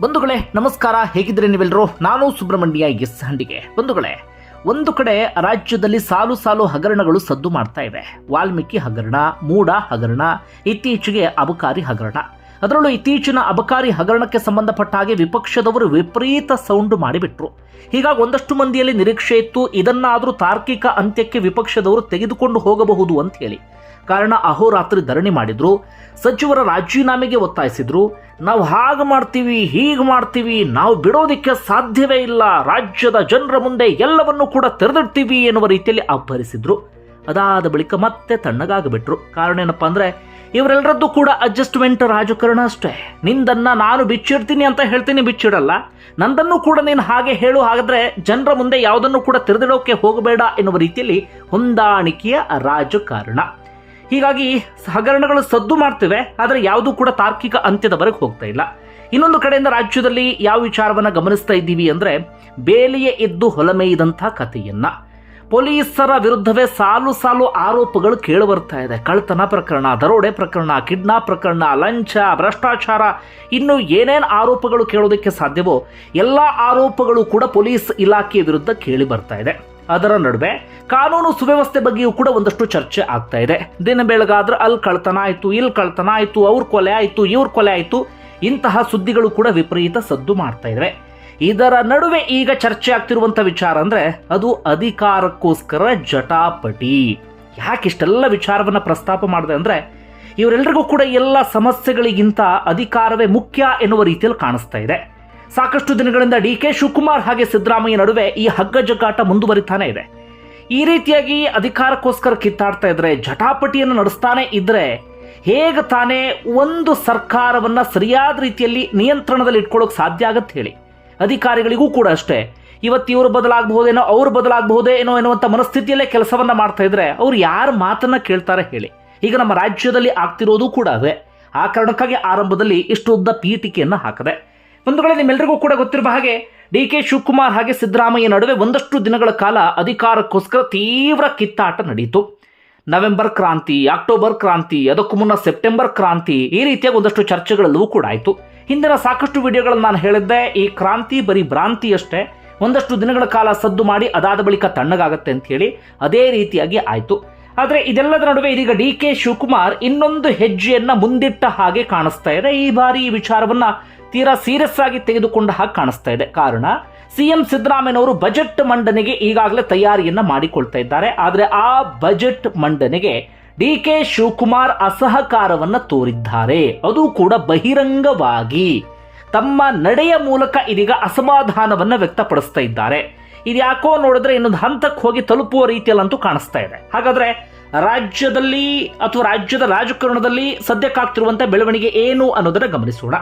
ಬಂಧುಗಳೇ, ನಮಸ್ಕಾರ. ಹೇಗಿದ್ರೆ ನೀವೆಲ್ಲರೂ? ನಾನು ಸುಬ್ರಹ್ಮಣ್ಯ ಎಸ್ ಹಂಡಿಗೆ. ಬಂಧುಗಳೇ, ಒಂದು ಕಡೆ ರಾಜ್ಯದಲ್ಲಿ ಸಾಲು ಸಾಲು ಹಗರಣಗಳು ಸದ್ದು ಮಾಡ್ತಾ ಇವೆ. ವಾಲ್ಮೀಕಿ ಹಗರಣ ಮೂಡ ಹಗರಣ, ಇತ್ತೀಚೆಗೆ ಅಬಕಾರಿ ಹಗರಣ. ಅದರಲ್ಲೂ ಇತ್ತೀಚಿನ ಅಬಕಾರಿ ಹಗರಣಕ್ಕೆ ಸಂಬಂಧಪಟ್ಟ ಹಾಗೆ ವಿಪಕ್ಷದವರು ವಿಪರೀತ ಸೌಂಡು ಮಾಡಿಬಿಟ್ರು. ಹೀಗಾಗಿ ಒಂದಷ್ಟು ಮಂದಿಯಲ್ಲಿ ನಿರೀಕ್ಷೆ ಇತ್ತು, ಇದನ್ನಾದರೂ ತಾರ್ಕಿಕ ಅಂತ್ಯಕ್ಕೆ ವಿಪಕ್ಷದವರು ತೆಗೆದುಕೊಂಡು ಹೋಗಬಹುದು ಅಂತ ಹೇಳಿ. ಕಾರಣ ಅಹೋರಾತ್ರಿ ಧರಣಿ ಮಾಡಿದ್ರು, ಸಚಿವರ ರಾಜೀನಾಮೆಗೆ ಒತ್ತಾಯಿಸಿದ್ರು ನಾವು ಹಾಗೆ ಮಾಡ್ತೀವಿ, ಹೀಗೆ ಮಾಡ್ತೀವಿ, ನಾವು ಬಿಡೋದಕ್ಕೆ ಸಾಧ್ಯವೇ ಇಲ್ಲ. ರಾಜ್ಯದ ಜನರ ಮುಂದೆ ಎಲ್ಲವನ್ನೂ ಕೂಡ ತೆರೆದಿಡ್ತೀವಿ ಎನ್ನುವ ರೀತಿಯಲ್ಲಿ ಅಬ್ಬರಿಸಿದ್ರು. ಅದಾದ ಬಳಿಕ ಮತ್ತೆ ತಣ್ಣಗಾಗಿಬಿಟ್ರು. ಕಾರಣ ಏನಪ್ಪಾ ಅಂದ್ರೆ, ಇವರೆಲ್ಲರದ್ದು ಕೂಡ ಅಡ್ಜಸ್ಟ್ಮೆಂಟ್ ರಾಜಕಾರಣ ಅಷ್ಟೇ. ನಿಂದನ್ನ ನಾನು ಬಿಚ್ಚಿಡ್ತೀನಿ ಅಂತ ಹೇಳ್ತೀನಿ, ಬಿಚ್ಚಿಡಲ್ಲ. ನಂದನ್ನು ಕೂಡ ನೀನು ಹಾಗೆ ಹೇಳು, ಹಾಗಾದ್ರೆ ಜನರ ಮುಂದೆ ಯಾವುದನ್ನು ಕೂಡ ತೆರೆದಿಡೋಕೆ ಹೋಗಬೇಡ ಎನ್ನುವ ರೀತಿಯಲ್ಲಿ ಹೊಂದಾಣಿಕೆಯ ರಾಜಕಾರಣ. ಹೀಗಾಗಿ ಹಗರಣಗಳು ಸದ್ದು ಮಾಡ್ತಿವೆ, ಆದರೆ ಯಾವುದೂ ಕೂಡ ತಾರ್ಕಿಕ ಅಂತ್ಯದವರೆಗೆ ಹೋಗ್ತಾ ಇಲ್ಲ. ಇನ್ನೊಂದು ಕಡೆಯಿಂದ ರಾಜ್ಯದಲ್ಲಿ ಯಾವ ವಿಚಾರವನ್ನ ಗಮನಿಸ್ತಾ ಇದ್ದೀವಿ ಅಂದ್ರೆ, ಬೇಲಿಯೇ ಎದ್ದು ಹೊಲಮೇಯ್ದಂಥ ಕಥೆಯನ್ನ. ಪೊಲೀಸರ ವಿರುದ್ಧವೇ ಸಾಲು ಸಾಲು ಆರೋಪಗಳು ಕೇಳಿ ಬರ್ತಾ ಇದೆ. ಕಳ್ತನ ಪ್ರಕರಣ, ದರೋಡೆ ಪ್ರಕರಣ, ಕಿಡ್ನಾಪ್ ಪ್ರಕರಣ, ಲಂಚ, ಭ್ರಷ್ಟಾಚಾರ, ಇನ್ನು ಏನೇನು ಆರೋಪಗಳು ಕೇಳೋದಕ್ಕೆ ಸಾಧ್ಯವೋ, ಎಲ್ಲ ಆರೋಪಗಳು ಕೂಡ ಪೊಲೀಸ್ ಇಲಾಖೆಯ ವಿರುದ್ಧ ಕೇಳಿ ಬರ್ತಾ ಇದೆ. ಅದರ ನಡುವೆ ಕಾನೂನು ಸುವ್ಯವಸ್ಥೆ ಬಗ್ಗೆಯೂ ಕೂಡ ಒಂದಷ್ಟು ಚರ್ಚೆ ಆಗ್ತಾ ಇದೆ. ದಿನ ಬೆಳಗಾದ್ರೆ ಅಲ್ಲಿ ಕಳ್ತನ ಆಯಿತು ಇಲ್ಲಿ ಕಳ್ತನ ಆಯಿತು, ಅವ್ರ ಕೊಲೆ ಆಯಿತು, ಇವ್ರ ಕೊಲೆ ಆಯಿತು, ಇಂತಹ ಸುದ್ದಿಗಳು ಕೂಡ ವಿಪರೀತ ಸದ್ದು ಮಾಡ್ತಾ ಇವೆ ಇದರ ನಡುವೆ ಈಗ ಚರ್ಚೆ ಆಗ್ತಿರುವಂತ ವಿಚಾರ ಅಂದ್ರೆ ಅದು ಅಧಿಕಾರಕ್ಕೋಸ್ಕರ ಜಟಾಪಟಿ. ಯಾಕಿಷ್ಟೆಲ್ಲ ವಿಚಾರವನ್ನ ಪ್ರಸ್ತಾಪ ಮಾಡಿದೆ ಅಂದ್ರೆ ಇವರೆಲ್ಲರಿಗೂ ಕೂಡ ಎಲ್ಲ ಸಮಸ್ಯೆಗಳಿಗಿಂತ ಅಧಿಕಾರವೇ ಮುಖ್ಯ ಎನ್ನುವ ರೀತಿಯಲ್ಲಿ ಕಾಣಿಸ್ತಾ ಇದೆ. ಸಾಕಷ್ಟು ದಿನಗಳಿಂದ ಡಿ ಕೆ ಶಿವಕುಮಾರ್ ಹಾಗೆ ಸಿದ್ದರಾಮಯ್ಯ ನಡುವೆ ಈ ಹಗ್ಗ ಜಗ್ಗಾಟ ಮುಂದುವರಿತಾನೆ ಇದೆ. ಈ ರೀತಿಯಾಗಿ ಅಧಿಕಾರಕ್ಕೋಸ್ಕರ ಕಿತ್ತಾಡ್ತಾ ಇದ್ರೆ, ಜಟಾಪಟಿಯನ್ನು ನಡೆಸ್ತಾನೆ ಇದ್ರೆ ಹೇಗೆ ತಾನೇ ಒಂದು ಸರ್ಕಾರವನ್ನ ಸರಿಯಾದ ರೀತಿಯಲ್ಲಿ ನಿಯಂತ್ರಣದಲ್ಲಿ ಇಟ್ಕೊಳ್ಳೋಕೆ ಸಾಧ್ಯ ಆಗತ್ತೆ ಹೇಳಿ. ಅಧಿಕಾರಿಗಳಿಗೂ ಕೂಡ ಅಷ್ಟೇ. ಇವತ್ತು ಇವರು ಬದಲಾಗಬಹುದೇನೋ, ಅವ್ರು ಬದಲಾಗಬಹುದೇ ಏನೋ ಎನ್ನುವಂಥ ಮನಸ್ಥಿತಿಯಲ್ಲೇ ಕೆಲಸವನ್ನ ಮಾಡ್ತಾ ಇದ್ರೆ ಅವ್ರು ಯಾರ ಮಾತನ್ನ ಕೇಳ್ತಾರೆ ಹೇಳಿ. ಈಗ ನಮ್ಮ ರಾಜ್ಯದಲ್ಲಿ ಆಗ್ತಿರೋದು ಕೂಡ ಅದೇ. ಆ ಕಾರಣಕ್ಕಾಗಿ ಆರಂಭದಲ್ಲಿ ಇಷ್ಟು ಉದ್ದ ಪೀಠಿಕೆಯನ್ನು ಹಾಕದೆ. ವೇಳೆ ನಿಮ್ಮೆಲ್ಲರಿಗೂ ಕೂಡ ಗೊತ್ತಿರುವ ಹಾಗೆ ಡಿ ಕೆ ಶಿವಕುಮಾರ್ ಹಾಗೆ ಸಿದ್ದರಾಮಯ್ಯ ನಡುವೆ ಒಂದಷ್ಟು ದಿನಗಳ ಕಾಲ ಅಧಿಕಾರಕ್ಕೋಸ್ಕರ ತೀವ್ರ ಕಿತ್ತಾಟ ನಡೆಯಿತು ನವೆಂಬರ್ ಕ್ರಾಂತಿ, ಅಕ್ಟೋಬರ್ ಕ್ರಾಂತಿ, ಅದಕ್ಕೂ ಮುನ್ನ ಸೆಪ್ಟೆಂಬರ್ ಕ್ರಾಂತಿ ಈ ರೀತಿಯಾಗಿ ಒಂದಷ್ಟು ಚರ್ಚೆಗಳಲ್ಲೂ ಕೂಡ ಆಯಿತು. ಹಿಂದಿನ ಸಾಕಷ್ಟು ವಿಡಿಯೋಗಳನ್ನು ನಾನು ಹೇಳಿದ್ದೆ, ಈ ಕ್ರಾಂತಿ ಬರೀ ಭ್ರಾಂತಿ ಅಷ್ಟೇ ಒಂದಷ್ಟು ದಿನಗಳ ಕಾಲ ಸದ್ದು ಮಾಡಿ ಅದಾದ ಬಳಿಕ ತಣ್ಣಗಾಗತ್ತೆ ಅಂತ ಹೇಳಿ ಅದೇ ರೀತಿಯಾಗಿ ಆಯಿತು. ಆದರೆ ಇದೆಲ್ಲದರ ನಡುವೆ ಇದೀಗ ಡಿ ಕೆ ಶಿವಕುಮಾರ್ ಇನ್ನೊಂದು ಹೆಜ್ಜೆಯನ್ನ ಮುಂದಿಟ್ಟ ಹಾಗೆ ಕಾಣಿಸ್ತಾ ಇದೆ. ಈ ಬಾರಿ ಈ ವಿಚಾರವನ್ನ ತೀರಾ ಸೀರಿಯಸ್ ಆಗಿ ತೆಗೆದುಕೊಂಡ ಹಾಗೆ ಕಾಣಿಸ್ತಾ ಇದೆ. ಕಾರಣ ಸಿಎಂ ಸಿದ್ದರಾಮಯ್ಯನವರು ಬಜೆಟ್ ಮಂಡನೆಗೆ ಈಗಾಗಲೇ ತಯಾರಿಯನ್ನ ಮಾಡಿಕೊಳ್ತಾ ಇದ್ದಾರೆ. ಆದರೆ ಆ ಬಜೆಟ್ ಮಂಡನೆಗೆ ಡಿ ಕೆ ಶಿವಕುಮಾರ್ ಅಸಹಕಾರವನ್ನ ತೋರಿದ್ದಾರೆ. ಅದು ಕೂಡ ಬಹಿರಂಗವಾಗಿ ತಮ್ಮ ನಡೆಯ ಮೂಲಕ ಇದೀಗ ಅಸಮಾಧಾನವನ್ನ ವ್ಯಕ್ತಪಡಿಸ್ತಾ ಇದ್ದಾರೆ. ಇದ್ಯಾಕೋ ನೋಡಿದ್ರೆ ಇನ್ನೊಂದು ಹಂತಕ್ಕೆ ಹೋಗಿ ತಲುಪುವ ರೀತಿಯಲ್ಲಂತೂ ಕಾಣಿಸ್ತಾ ಇದೆ. ಹಾಗಾದ್ರೆ ರಾಜ್ಯದಲ್ಲಿ ಅಥವಾ ರಾಜ್ಯದ ರಾಜಕಾರಣದಲ್ಲಿ ಸದ್ಯಕ್ಕಾಗ್ತಿರುವಂತಹ ಬೆಳವಣಿಗೆ ಏನು ಅನ್ನೋದನ್ನ ಗಮನಿಸೋಣ.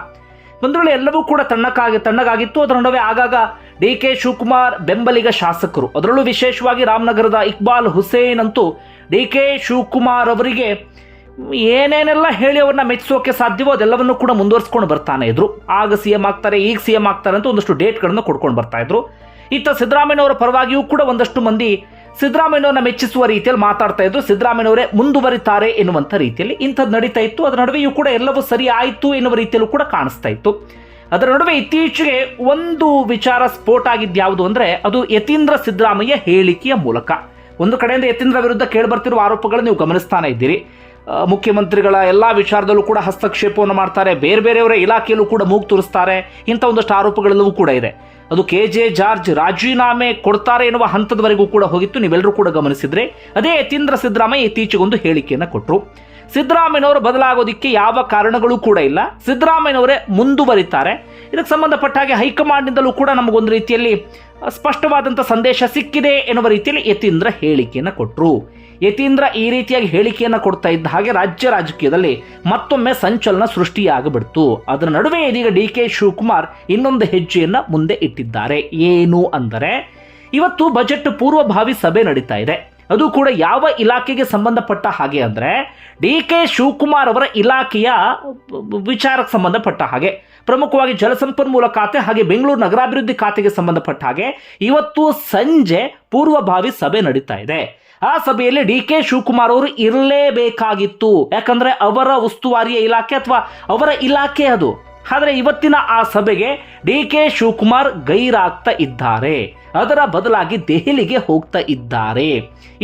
ಒಂದು ಎಲ್ಲವೂ ಕೂಡ ತಣ್ಣಕ್ಕಾಗಿ, ತಣ್ಣಗಾಗಿತ್ತು, ಅದರ ನಡುವೆ ಆಗಾಗ ಡಿ ಕೆ ಶಿವಕುಮಾರ್ ಬೆಂಬಲಿಗ ಶಾಸಕರು. ಅದರಲ್ಲೂ ವಿಶೇಷವಾಗಿ ರಾಮನಗರದ ಇಕ್ಬಾಲ್ ಹುಸೇನ್ ಅಂತೂ ಡಿ ಕೆ ಶಿವಕುಮಾರ್ ಅವರಿಗೆ ಏನೇನೆಲ್ಲ ಹೇಳಿ ಅವ್ರನ್ನ ಮೆಚ್ಚಿಸೋಕೆ ಸಾಧ್ಯವೋ ಅದೆಲ್ಲವನ್ನು ಕೂಡ ಮುಂದುವರಿಸ್ಕೊಂಡು ಬರ್ತಾನೆ ಇದ್ರು. ಆಗ ಸಿ ಎಂ ಆಗ್ತಾರೆ, ಈಗ ಸಿ ಎಂ ಆಗ್ತಾರೆ ಅಂತ ಒಂದಷ್ಟು ಡೇಟ್ಗಳನ್ನು ಕೊಡ್ಕೊಂಡು ಬರ್ತಾ ಇದ್ರು. ಇತ್ತ ಸಿದ್ದರಾಮಯ್ಯನವರ ಪರವಾಗಿಯೂ ಕೂಡ ಒಂದಷ್ಟು ಮಂದಿ ಸಿದ್ದರಾಮಯ್ಯನವರನ್ನ ಮೆಚ್ಚಿಸುವ ರೀತಿಯಲ್ಲಿ ಮಾತಾಡ್ತಾ ಇದ್ರು. ಸಿದ್ದರಾಮಯ್ಯವರೇ ಮುಂದುವರಿತಾರೆ ಎನ್ನುವಂಥ ರೀತಿಯಲ್ಲಿ ಇಂಥದ್ದು ನಡೀತಾ ಇತ್ತು. ಅದರ ನಡುವೆಯೂ ಕೂಡ ಎಲ್ಲವೂ ಸರಿ ಆಯಿತು ಎನ್ನುವ ರೀತಿಯಲ್ಲೂ ಕೂಡ ಕಾಣಿಸ್ತಾ ಇತ್ತು. ಅದರ ನಡುವೆ ಇತ್ತೀಚೆಗೆ ಒಂದು ವಿಚಾರ ಸ್ಫೋಟ ಆಗಿದ್ದು ಯಾವುದು ಅಂದ್ರೆ ಅದು ಯತೀಂದ್ರ ಸಿದ್ದರಾಮಯ್ಯ ಹೇಳಿಕೆಯ ಮೂಲಕ. ಒಂದು ಕಡೆಯಿಂದ ಯತೀಂದ್ರ ವಿರುದ್ಧ ಕೇಳಿಬರ್ತಿರುವ ಆರೋಪಗಳನ್ನು ನೀವು ಗಮನಿಸ್ತಾನೆ ಇದ್ದೀರಿ. ಮುಖ್ಯಮಂತ್ರಿಗಳ ಎಲ್ಲ ವಿಚಾರದಲ್ಲೂ ಕೂಡ ಹಸ್ತಕ್ಷೇಪವನ್ನು ಮಾಡ್ತಾರೆ. ಬೇರೆ ಬೇರೆಯವರ ಇಲಾಖೆಯಲ್ಲೂ ಕೂಡ ಮೂಗು ತೋರಿಸ್ತಾರೆ. ಇಂಥ ಒಂದಷ್ಟು ಆರೋಪಗಳೆಲ್ಲವೂ ಕೂಡ ಇದೆ. ಅದು ಕೆ ಜೆ ಜಾರ್ಜ್ ರಾಜೀನಾಮೆ ಕೊಡ್ತಾರೆ ಎನ್ನುವ ಹಂತದವರೆಗೂ ಕೂಡ ಹೋಗಿತ್ತು. ನೀವೆಲ್ಲರೂ ಕೂಡ ಗಮನಿಸಿದ್ರೆ ಅದೇ ಯತೀಂದ್ರ ಸಿದ್ದರಾಮಯ್ಯ ಇತ್ತೀಚೆಗೊಂದು ಹೇಳಿಕೆಯನ್ನು ಕೊಟ್ಟರು ಸಿದ್ದರಾಮಯ್ಯನವರು ಬದಲಾಗೋದಿಕ್ಕೆ ಯಾವ ಕಾರಣಗಳು ಕೂಡ ಇಲ್ಲ. ಸಿದ್ದರಾಮಯ್ಯನವರೇ ಮುಂದುವರಿತಾರೆ. ಇದಕ್ಕೆ ಸಂಬಂಧಪಟ್ಟ ಹಾಗೆ ಹೈಕಮಾಂಡ್ನಿಂದಲೂ ಕೂಡ ನಮಗೊಂದು ರೀತಿಯಲ್ಲಿ ಸ್ಪಷ್ಟವಾದಂಥ ಸಂದೇಶ ಸಿಕ್ಕಿದೆ ಎನ್ನುವ ರೀತಿಯಲ್ಲಿ ಯತೀಂದ್ರ ಹೇಳಿಕೆಯನ್ನು ಕೊಟ್ಟರು ಯತೀಂದ್ರ ಈ ರೀತಿಯಾಗಿ ಹೇಳಿಕೆಯನ್ನು ಕೊಡ್ತಾ ಇದ್ದ ಹಾಗೆ ರಾಜ್ಯ ರಾಜಕೀಯದಲ್ಲಿ ಮತ್ತೊಮ್ಮೆ ಸಂಚಲನ ಸೃಷ್ಟಿಯಾಗಿಬಿಡ್ತು. ಅದರ ನಡುವೆ ಇದೀಗ ಡಿ ಕೆ ಶಿವಕುಮಾರ್ ಇನ್ನೊಂದು ಹೆಜ್ಜೆಯನ್ನು ಮುಂದೆ ಇಟ್ಟಿದ್ದಾರೆ. ಏನು ಅಂದರೆ, ಇವತ್ತು ಬಜೆಟ್ ಪೂರ್ವಭಾವಿ ಸಭೆ ನಡೀತಾ ಇದೆ. ಅದು ಕೂಡ ಯಾವ ಇಲಾಖೆಗೆ ಸಂಬಂಧಪಟ್ಟ ಹಾಗೆ ಅಂದರೆ ಡಿ ಕೆ ಶಿವಕುಮಾರ್ ಅವರ ಇಲಾಖೆಯ ವಿಚಾರಕ್ಕೆ ಸಂಬಂಧಪಟ್ಟ ಹಾಗೆ. ಪ್ರಮುಖವಾಗಿ ಜಲಸಂಪನ್ಮೂಲ ಖಾತೆ ಹಾಗೆ ಬೆಂಗಳೂರು ನಗರಾಭಿವೃದ್ಧಿ ಖಾತೆಗೆ ಸಂಬಂಧಪಟ್ಟ ಹಾಗೆ ಇವತ್ತು ಸಂಜೆ ಪೂರ್ವಭಾವಿ ಸಭೆ ನಡೀತಾ ಇದೆ. ಆ ಸಭೆಯಲ್ಲಿ ಡಿ ಕೆ ಶಿವಕುಮಾರ್ ಅವರು ಇರಲೇಬೇಕಾಗಿತ್ತು. ಯಾಕಂದ್ರೆ ಅವರ ಉಸ್ತುವಾರಿಯ ಇಲಾಖೆ ಅಥವಾ ಅವರ ಇಲಾಖೆ ಅದು. ಆದರೆ ಇವತ್ತಿನ ಆ ಸಭೆಗೆ ಡಿ ಕೆ ಶಿವಕುಮಾರ್ ಗೈರಾಗ್ತಾ ಇದ್ದಾರೆ. ಅದರ ಬದಲಾಗಿ ದೆಹಲಿಗೆ ಹೋಗ್ತಾ ಇದ್ದಾರೆ.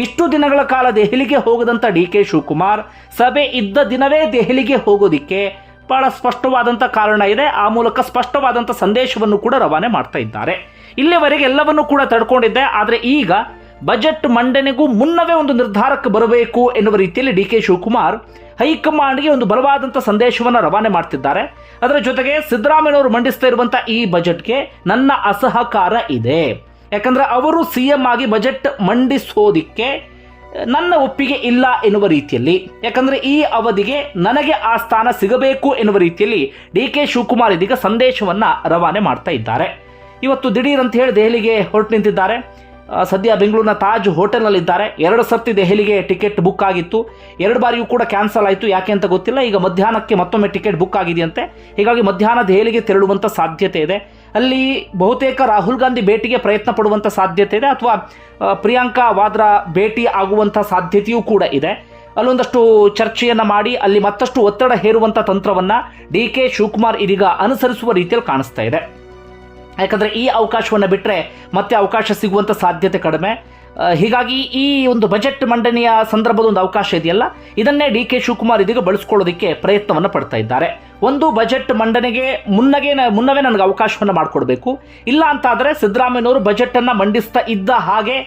ಇಷ್ಟು ದಿನಗಳ ಕಾಲ ದೆಹಲಿಗೆ ಹೋಗದಂತ ಡಿ ಕೆ ಶಿವಕುಮಾರ್, ಸಭೆ ಇದ್ದ ದಿನವೇ ದೆಹಲಿಗೆ ಹೋಗೋದಿಕ್ಕೆ ಬಹಳ ಸ್ಪಷ್ಟವಾದಂಥ ಕಾರಣ ಇದೆ. ಆ ಮೂಲಕ ಸ್ಪಷ್ಟವಾದಂಥ ಸಂದೇಶವನ್ನು ಕೂಡ ರವಾನೆ ಮಾಡ್ತಾ ಇದ್ದಾರೆ. ಇಲ್ಲಿವರೆಗೆ ಎಲ್ಲವನ್ನೂ ಕೂಡ ತಡ್ಕೊಂಡಿದ್ದೆ. ಆದರೆ ಈಗ ಬಜೆಟ್ ಮಂಡನೆಗೂ ಮುನ್ನವೇ ಒಂದು ನಿರ್ಧಾರಕ್ಕೆ ಬರಬೇಕು ಎನ್ನುವ ರೀತಿಯಲ್ಲಿ ಡಿ ಕೆ ಶಿವಕುಮಾರ್ ಹೈಕಮಾಂಡ್ಗೆ ಒಂದು ಬಲವಾದಂಥ ಸಂದೇಶವನ್ನು ರವಾನೆ ಮಾಡ್ತಿದ್ದಾರೆ. ಅದರ ಜೊತೆಗೆ ಸಿದ್ದರಾಮಯ್ಯನವರು ಮಂಡಿಸ್ತಾ ಇರುವಂಥ ಈ ಬಜೆಟ್ಗೆ ನನ್ನ ಅಸಹಕಾರ ಇದೆ. ಯಾಕಂದ್ರೆ ಅವರು ಸಿ ಎಂ ಆಗಿ ಬಜೆಟ್ ಮಂಡಿಸೋದಿಕ್ಕೆ ನನ್ನ ಒಪ್ಪಿಗೆ ಇಲ್ಲ ಎನ್ನುವ ರೀತಿಯಲ್ಲಿ. ಯಾಕಂದ್ರೆ ಈ ಅವಧಿಗೆ ನನಗೆ ಆ ಸ್ಥಾನ ಸಿಗಬೇಕು ಎನ್ನುವ ರೀತಿಯಲ್ಲಿ ಡಿ ಕೆ ಶಿವಕುಮಾರ್ ಇದೀಗ ಸಂದೇಶವನ್ನ ರವಾನೆ ಮಾಡ್ತಾ ಇದ್ದಾರೆ. ಇವತ್ತು ದಿಢೀರ್ ಅಂತ ಹೇಳಿ ದೆಹಲಿಗೆ ಹೊರಟು ನಿಂತಿದ್ದಾರೆ. ಸದ್ಯ ಬೆಂಗಳೂರಿನ ತಾಜ್ ಹೋಟೆಲ್ನಲ್ಲಿದ್ದಾರೆ. ಎರಡು ಸರ್ತಿ ದೆಹಲಿಗೆ ಟಿಕೆಟ್ ಬುಕ್ ಆಗಿತ್ತು. ಎರಡು ಬಾರಿಯೂ ಕೂಡ ಕ್ಯಾನ್ಸಲ್ ಆಯಿತು. ಯಾಕೆ ಅಂತ ಗೊತ್ತಿಲ್ಲ. ಈಗ ಮಧ್ಯಾಹ್ನಕ್ಕೆ ಮತ್ತೊಮ್ಮೆ ಟಿಕೆಟ್ ಬುಕ್ ಆಗಿದೆಯಂತೆ. ಹೀಗಾಗಿ ಮಧ್ಯಾಹ್ನ ದೆಹಲಿಗೆ ತೆರಳುವಂಥ ಸಾಧ್ಯತೆ ಇದೆ. ಅಲ್ಲಿ ಬಹುತೇಕ ರಾಹುಲ್ ಗಾಂಧಿ ಭೇಟಿಗೆ ಪ್ರಯತ್ನ ಪಡುವಂಥ ಸಾಧ್ಯತೆ ಇದೆ ಅಥವಾ ಪ್ರಿಯಾಂಕಾ ವಾದ್ರಾ ಭೇಟಿ ಆಗುವಂಥ ಸಾಧ್ಯತೆಯೂ ಕೂಡ ಇದೆ. ಅಲ್ಲೊಂದಷ್ಟು ಚರ್ಚೆಯನ್ನು ಮಾಡಿ ಅಲ್ಲಿ ಮತ್ತಷ್ಟು ಒತ್ತಡ ಹೇರುವಂಥ ತಂತ್ರವನ್ನು ಡಿ ಕೆ ಶಿವಕುಮಾರ್ ಇದೀಗ ಅನುಸರಿಸುವ ರೀತಿಯಲ್ಲಿ ಕಾಣಿಸ್ತಾ ಇದೆ. ಯಾಕಂದ್ರೆ ಈ ಅವಕಾಶವನ್ನು ಬಿಟ್ಟರೆ ಮತ್ತೆ ಅವಕಾಶ ಸಿಗುವಂಥ ಸಾಧ್ಯತೆ ಕಡಿಮೆ. ಹೀಗಾಗಿ ಈ ಒಂದು ಬಜೆಟ್ ಮಂಡನೆಯ ಸಂದರ್ಭದ ಒಂದು ಅವಕಾಶ ಇದೆಯಲ್ಲ, ಇದನ್ನೇ ಡಿ ಕೆ ಶಿವಕುಮಾರ್ ಇದೀಗ ಬಳಸ್ಕೊಳ್ಳೋದಕ್ಕೆ ಪ್ರಯತ್ನವನ್ನು ಪಡ್ತಾ ಇದ್ದಾರೆ. ಒಂದು ಬಜೆಟ್ ಮಂಡನೆಗೆ ಮುನ್ನಗೆ ಮುನ್ನವೇ ನನಗೆ ಅವಕಾಶವನ್ನು ಮಾಡಿಕೊಡ್ಬೇಕು. ಇಲ್ಲ ಅಂತಾದರೆ ಸಿದ್ದರಾಮಯ್ಯನವರು ಬಜೆಟ್ ಅನ್ನ ಮಂಡಿಸ್ತಾ ಇದ್ದ ಹಾಗೆ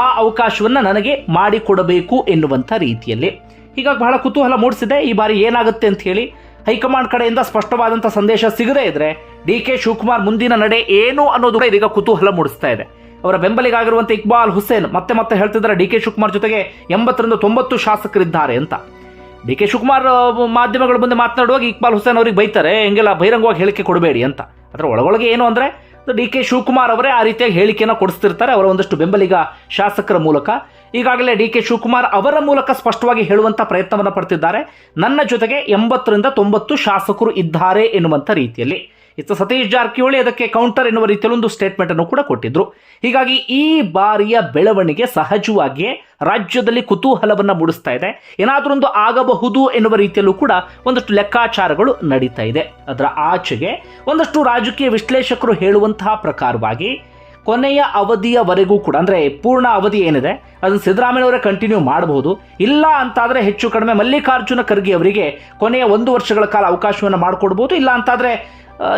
ಆ ಅವಕಾಶವನ್ನು ನನಗೆ ಮಾಡಿಕೊಡಬೇಕು ಎನ್ನುವಂಥ ರೀತಿಯಲ್ಲಿ. ಹೀಗಾಗಿ ಬಹಳ ಕುತೂಹಲ ಮೂಡಿಸಿದೆ. ಈ ಬಾರಿ ಏನಾಗುತ್ತೆ ಅಂತ ಹೇಳಿ ಹೈಕಮಾಂಡ್ ಕಡೆಯಿಂದ ಸ್ಪಷ್ಟವಾದಂಥ ಸಂದೇಶ ಸಿಗದೇ ಇದ್ರೆ ಡಿ ಕೆ ಶಿವಕುಮಾರ್ ಮುಂದಿನ ನಡೆ ಏನು ಅನ್ನೋದು ಕೂಡ ಇದೀಗ ಕುತೂಹಲ ಮೂಡಿಸ್ತಾ ಇದೆ. ಅವರ ಬೆಂಬಲಿಗಾಗಿರುವಂಥ ಇಕ್ಬಾಲ್ ಹುಸೇನ್ ಮತ್ತೆ ಮತ್ತೆ ಹೇಳ್ತಿದ್ದಾರೆ ಡಿ ಕೆ ಶಿವಕುಮಾರ್ ಜೊತೆಗೆ ಎಂಬತ್ತರಿಂದ ತೊಂಬತ್ತು ಶಾಸಕರಿದ್ದಾರೆ ಅಂತ. ಡಿ ಕೆ ಶಿವಕುಮಾರ್ ಮಾಧ್ಯಮಗಳ ಮುಂದೆ ಮಾತನಾಡುವಾಗ ಇಕ್ಬಾಲ್ ಹುಸೇನ್ ಅವರಿಗೆ ಬೈತಾರೆ, ಹೆಂಗೆಲ್ಲ ಬಹಿರಂಗವಾಗಿ ಹೇಳಿಕೆ ಕೊಡಬೇಡಿ ಅಂತ. ಅದರ ಒಳಗೊಳಗೆ ಏನು ಅಂದರೆ ಡಿ ಕೆ ಶಿವಕುಮಾರ್ ಅವರೇ ಆ ರೀತಿಯಾಗಿ ಹೇಳಿಕೆಯನ್ನು ಕೊಡಿಸ್ತಿರ್ತಾರೆ. ಅವರ ಒಂದಷ್ಟು ಬೆಂಬಲಿಗ ಶಾಸಕರ ಮೂಲಕ. ಈಗಾಗಲೇ ಡಿ ಕೆ ಶಿವಕುಮಾರ್ ಅವರ ಮೂಲಕ ಸ್ಪಷ್ಟವಾಗಿ ಹೇಳುವಂಥ ಪ್ರಯತ್ನವನ್ನು ಪಡ್ತಿದ್ದಾರೆ. ನನ್ನ ಜೊತೆಗೆ ಎಂಬತ್ತರಿಂದ ತೊಂಬತ್ತು ಶಾಸಕರು ಇದ್ದಾರೆ ಎನ್ನುವಂಥ ರೀತಿಯಲ್ಲಿ. ಇತ್ತ ಸತೀಶ್ ಜಾರಕಿಹೊಳಿ ಅದಕ್ಕೆ ಕೌಂಟರ್ ಎನ್ನುವ ರೀತಿಯಲ್ಲೊಂದು ಸ್ಟೇಟ್ಮೆಂಟ್ ಅನ್ನು ಕೂಡ ಕೊಟ್ಟಿದ್ರು. ಹೀಗಾಗಿ ಈ ಬಾರಿಯ ಬೆಳವಣಿಗೆ ಸಹಜವಾಗಿಯೇ ರಾಜ್ಯದಲ್ಲಿ ಕುತೂಹಲವನ್ನ ಮೂಡಿಸ್ತಾ ಇದೆ. ಏನಾದರೊಂದು ಆಗಬಹುದು ಎನ್ನುವ ರೀತಿಯಲ್ಲೂ ಕೂಡ ಒಂದಷ್ಟು ಲೆಕ್ಕಾಚಾರಗಳು ನಡೀತಾ ಇದೆ. ಅದರ ಆಚೆಗೆ ಒಂದಷ್ಟು ರಾಜಕೀಯ ವಿಶ್ಲೇಷಕರು ಹೇಳುವಂತಹ ಪ್ರಕಾರವಾಗಿ ಕೊನೆಯ ಅವಧಿಯವರೆಗೂ ಕೂಡ, ಅಂದ್ರೆ ಪೂರ್ಣ ಅವಧಿ ಏನಿದೆ, ಅದನ್ನು ಸಿದ್ದರಾಮಯ್ಯವರೇ ಕಂಟಿನ್ಯೂ ಮಾಡಬಹುದು. ಇಲ್ಲ ಅಂತಾದರೆ ಹೆಚ್ಚು ಕಡಿಮೆ ಮಲ್ಲಿಕಾರ್ಜುನ ಖರ್ಗೆ ಅವರಿಗೆ ಕೊನೆಯ ಒಂದು ವರ್ಷಗಳ ಕಾಲ ಅವಕಾಶವನ್ನು ಮಾಡಿಕೊಡ್ಬೋದು. ಇಲ್ಲ ಅಂತಾದ್ರೆ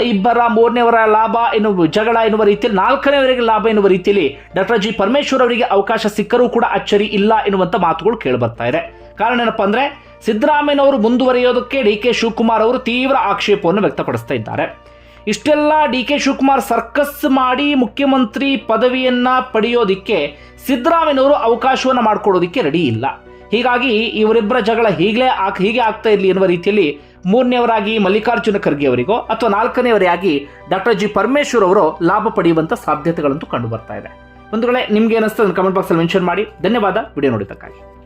ಇಬ್ಬರ ಮೂರನೇವರ ಲಾಭ ಎನ್ನುವ ಜಗಳ ಎನ್ನುವ ರೀತಿಯಲ್ಲಿ ನಾಲ್ಕನೇವರೆಗೆ ಲಾಭ ಎನ್ನುವ ರೀತಿಯಲ್ಲಿ ಡಾಕ್ಟರ್ ಜಿ ಪರಮೇಶ್ವರ್ ಅವರಿಗೆ ಅವಕಾಶ ಸಿಕ್ಕರೂ ಕೂಡ ಅಚ್ಚರಿ ಇಲ್ಲ ಎನ್ನುವಂಥ ಮಾತುಗಳು ಕೇಳಿಬರ್ತಾ ಇದೆ. ಕಾರಣ ಏನಪ್ಪಾ ಅಂದ್ರೆ, ಸಿದ್ದರಾಮಯ್ಯನವರು ಮುಂದುವರಿಯೋದಕ್ಕೆ ಡಿ ಕೆ ಶಿವಕುಮಾರ್ ಅವರು ತೀವ್ರ ಆಕ್ಷೇಪವನ್ನು ವ್ಯಕ್ತಪಡಿಸ್ತಾ ಇದ್ದಾರೆ. ಇಷ್ಟೆಲ್ಲ ಡಿ ಕೆ ಶಿವಕುಮಾರ್ ಸರ್ಕಸ್ ಮಾಡಿ ಮುಖ್ಯಮಂತ್ರಿ ಪದವಿಯನ್ನ ಪಡೆಯೋದಿಕ್ಕೆ ಸಿದ್ದರಾಮಯ್ಯನವರು ಅವಕಾಶವನ್ನು ಮಾಡಿಕೊಡೋದಕ್ಕೆ ರೆಡಿ ಇಲ್ಲ. ಹೀಗಾಗಿ ಇವರಿಬ್ಬರ ಜಗಳ ಹೀಗಲೇ ಹೀಗೆ ಆಗ್ತಾ ಇರಲಿ ಎನ್ನುವ ರೀತಿಯಲ್ಲಿ ಮೂರನೇವರಾಗಿ ಮಲ್ಲಿಕಾರ್ಜುನ ಖರ್ಗೆ ಅವರಿಗೋ ಅಥವಾ ನಾಲ್ಕನೇವರಾಗಿ ಡಾಕ್ಟರ್ ಜಿ ಪರಮೇಶ್ವರ್ ಅವರು ಲಾಭ ಪಡೆಯುವಂತ ಸಾಧ್ಯತೆಗಳಂತೂ ಕಂಡು ಬರ್ತಾ ಇದೆ. ಒಂದು ವೇಳೆ ನಿಮ್ಗೆ ಏನಿಸ್ತದೆ ಕಮೆಂಟ್ ಬಾಕ್ಸಲ್ಲಿ ಮೆನ್ಷನ್ ಮಾಡಿ. ಧನ್ಯವಾದ. ವಿಡಿಯೋ ನೋಡಿದ್ದಕ್ಕಾಗಿ.